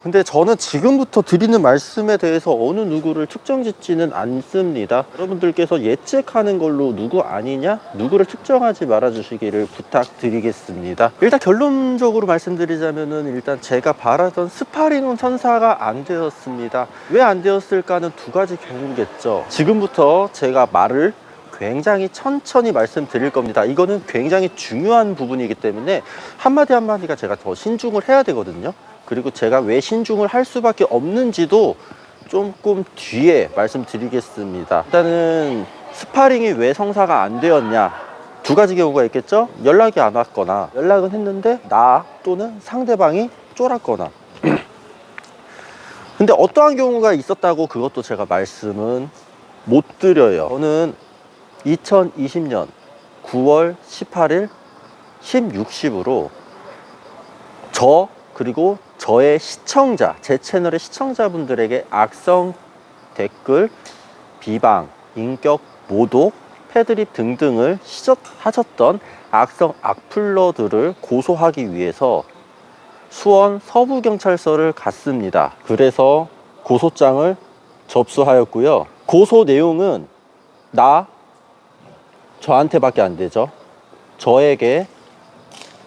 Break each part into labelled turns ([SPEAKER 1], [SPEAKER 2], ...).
[SPEAKER 1] 근데 저는 지금부터 드리는 말씀에 대해서 어느 누구를 특정 짓지는 않습니다. 여러분들께서 예측하는 걸로 누구 아니냐? 누구를 특정하지 말아 주시기를 부탁드리겠습니다. 일단 결론적으로 말씀드리자면은 일단 제가 바라던 스파링은 선사가 안 되었습니다. 왜 안 되었을까는 두 가지 경우겠죠. 지금부터 제가 말을 굉장히 천천히 말씀드릴 겁니다. 이거는 굉장히 중요한 부분이기 때문에 한마디 한마디가 제가 더 신중을 해야 되거든요. 그리고 제가 왜 신중을 할 수밖에 없는지도 조금 뒤에 말씀드리겠습니다. 일단은 스파링이 왜 성사가 안 되었냐. 두 가지 경우가 있겠죠? 연락이 안 왔거나 연락은 했는데 나 또는 상대방이 쫄았거나 근데 어떠한 경우가 있었다고 그것도 제가 말씀은 못 드려요. 저는 2020년 9월 18일 16시부로 저 그리고 저의 시청자, 제 채널의 시청자분들에게 악성 댓글, 비방, 인격 모독, 패드립 등등을 시전하셨던 악성 악플러들을 고소하기 위해서 수원 서부경찰서를 갔습니다. 그래서 고소장을 접수하였고요. 고소 내용은 나 저한테밖에 안 되죠. 저에게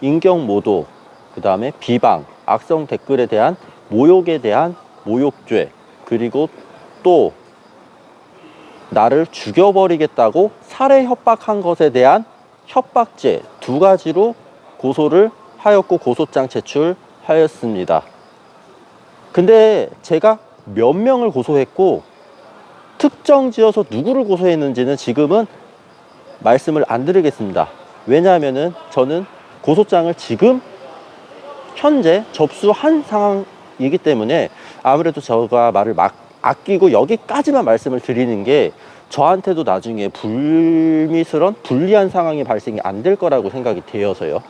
[SPEAKER 1] 인격 모독, 그 다음에 비방, 악성 댓글에 대한 모욕에 대한 모욕죄, 그리고 또 나를 죽여버리겠다고 살해 협박한 것에 대한 협박죄 두 가지로 고소를 하였고 고소장 제출하였습니다. 근데 제가 몇 명을 고소했고 특정 지어서 누구를 고소했는지는 지금은 말씀을 안 드리겠습니다. 왜냐하면은 저는 고소장을 지금 현재 접수한 상황이기 때문에 아무래도 제가 말을 막 아끼고 여기까지만 말씀을 드리는 게 저한테도 나중에 불미스런 불리한 상황이 발생이 안 될 거라고 생각이 되어서요.